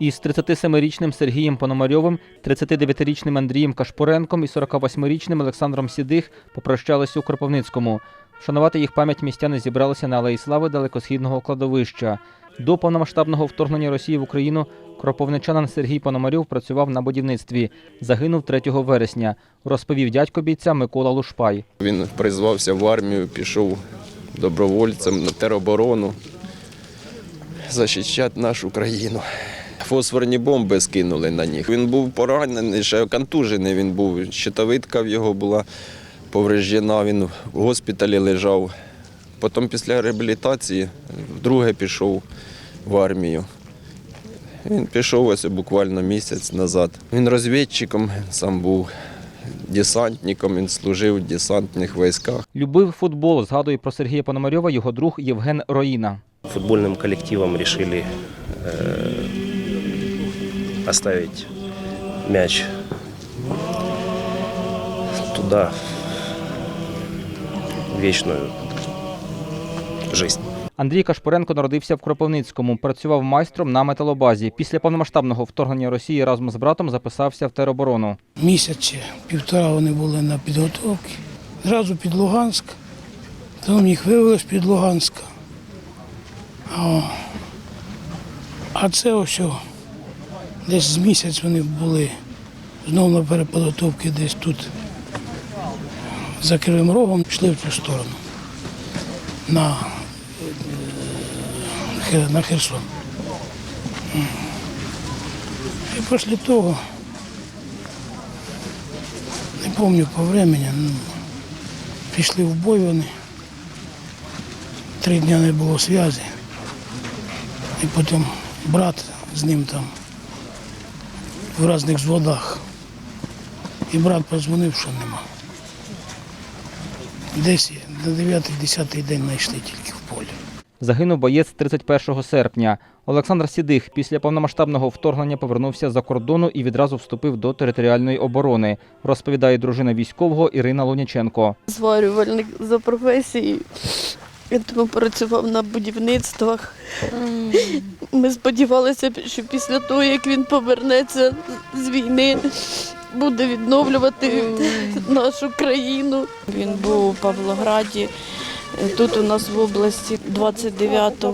Із 37-річним Сергієм Пономарьовим, 39-річним Андрієм Кашпуренком і 48-річним Олександром Сідих попрощалися у Кропивницькому. Вшанувати їх пам'ять містяни зібралися на Алеї Слави далекосхідного кладовища. До повномасштабного вторгнення Росії в Україну кропивничанин Сергій Пономарьов працював на будівництві. Загинув 3 вересня, розповів дядько бійця Микола Лушпай. Він призвався в армію, пішов добровольцем на тероборону, захищати нашу країну. Фосфорні бомби скинули на них. Він був поранений, ще контужений він був. Щитовидка в його була повреждена, він в госпіталі лежав. Потім після реабілітації вдруге пішов в армію. Він пішов ось буквально місяць назад. Він розвідчиком сам був, десантником, він служив в десантних військах. Любив футбол. Згадує про Сергія Пономарьова його друг Євген Роїна. футбольным коллективом решили э, оставить мяч туда в вечную жизнь. Андрій Кашпуренко народився в Кропивницькому, працював майстром на металобазі. Після повномасштабного вторгнення Росії разом з братом записався в тероборону. місяці, півтора вони були на підготовці. Зразу під Луганськ, потім їх вивели з-під Луганська. А це ось десь з місяць вони були знову на переподготовці десь тут за Кривим Рогом, пішли в цю сторону на, е, на Херсон. І після того не пам'ятаю по времени, ну, пішли в бой вони. Три дні не було зв'язку. І потім брат з ним там в різних взводах. І брат позвонив, що нема. Десь на 9-10 день знайшли тільки в полі. Загинув боєць 31 серпня. Олександр Сідих після повномасштабного вторгнення повернувся за кордону і відразу вступив до територіальної оборони, розповідає дружина військового Ірина Луняченко. зварювальник за професією. Він тому працював на будівництвах. Ми сподівалися, що після того, як він повернеться з війни, буде відновлювати нашу країну. Він був у Павлограді. Тут у нас в області 29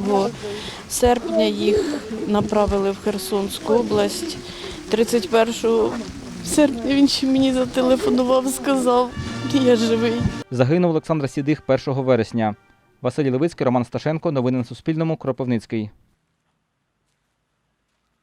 серпня їх направили в Херсонську область. 31 серпня він ще мені зателефонував, сказав, я живий. Загинув Олександр Сідих 1 вересня. Василь Левицький, Роман Сташенко. Новини на Суспільному. Кропивницький.